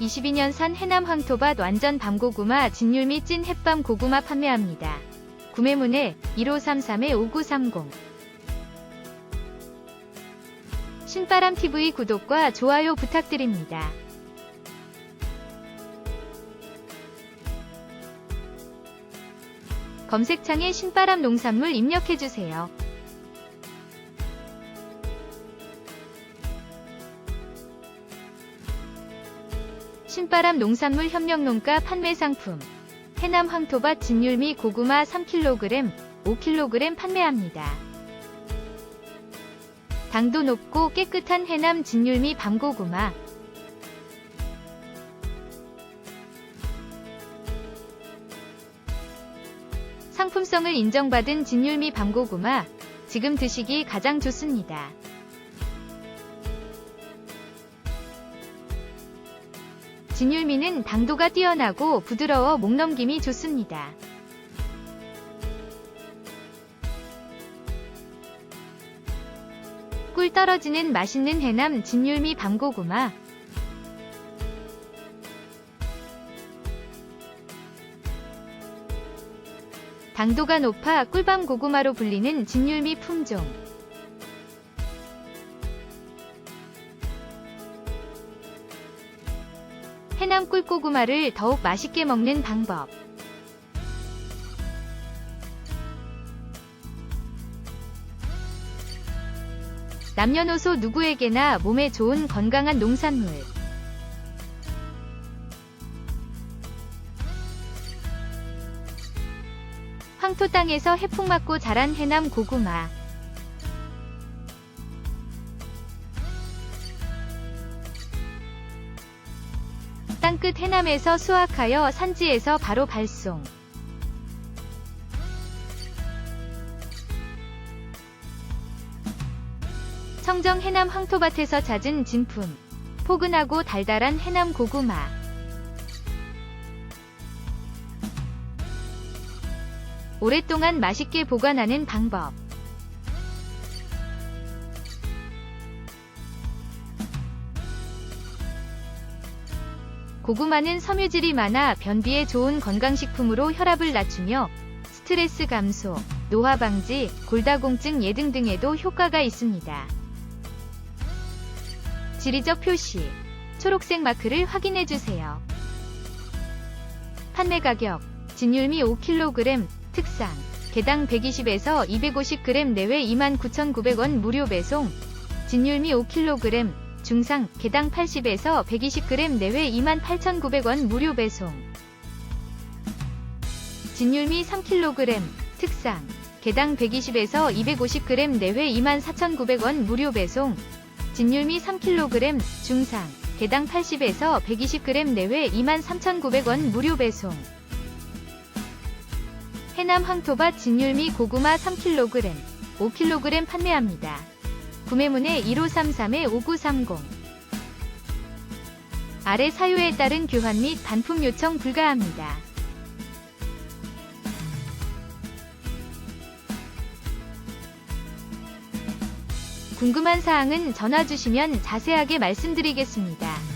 22년산 해남 황토밭 완전 밤고구마 진율 및 찐 햇밤 고구마 판매합니다. 구매문의 1533-5930 신바람TV 구독과 좋아요 부탁드립니다. 검색창에 신바람 농산물 입력해주세요. 신바람 농산물 협력농가 판매 상품 해남 황토밭 진율미 고구마 3kg, 5kg 판매합니다. 당도 높고 깨끗한 해남 진율미 밤고구마 상품성을 인정받은 진율미 밤고구마 지금 드시기 가장 좋습니다. 진율미는 당도가 뛰어나고 부드러워 목넘김이 좋습니다. 꿀 떨어지는 맛있는 해남 진율미 밤고구마 당도가 높아 꿀밤 고구마로 불리는 진율미 품종 해남 꿀고구마를 더욱 맛있게 먹는 방법. 남녀노소 누구에게나 몸에 좋은 건강한 농산물. 황토 땅에서 해풍 맞고 자란 해남 고구마. 땅끝 해남에서 수확하여 산지에서 바로 발송. 청정 해남 황토밭에서 찾은 진품. 포근하고 달달한 해남 고구마. 오랫동안 맛있게 보관하는 방법. 고구마는 섬유질이 많아 변비에 좋은 건강식품으로 혈압을 낮추며 스트레스 감소, 노화 방지, 골다공증 예등 등에도 효과가 있습니다. 지리적 표시, 초록색 마크를 확인해 주세요. 판매 가격, 진율미 5kg, 특상, 개당 120에서 250g 내외 29,900원 무료 배송, 진율미 5kg, 중상, 개당 80에서 120g 내외 28,900원 무료 배송. 진율미 3kg, 특상, 개당 120에서 250g 내외 24,900원 무료 배송. 진율미 3kg, 중상, 개당 80에서 120g 내외 23,900원 무료 배송. 해남 황토밭 진율미 고구마 3kg, 5kg 판매합니다. 구매문의 1533-5930 아래 사유에 따른 교환 및 반품 요청 불가합니다. 궁금한 사항은 전화 주시면 자세하게 말씀드리겠습니다.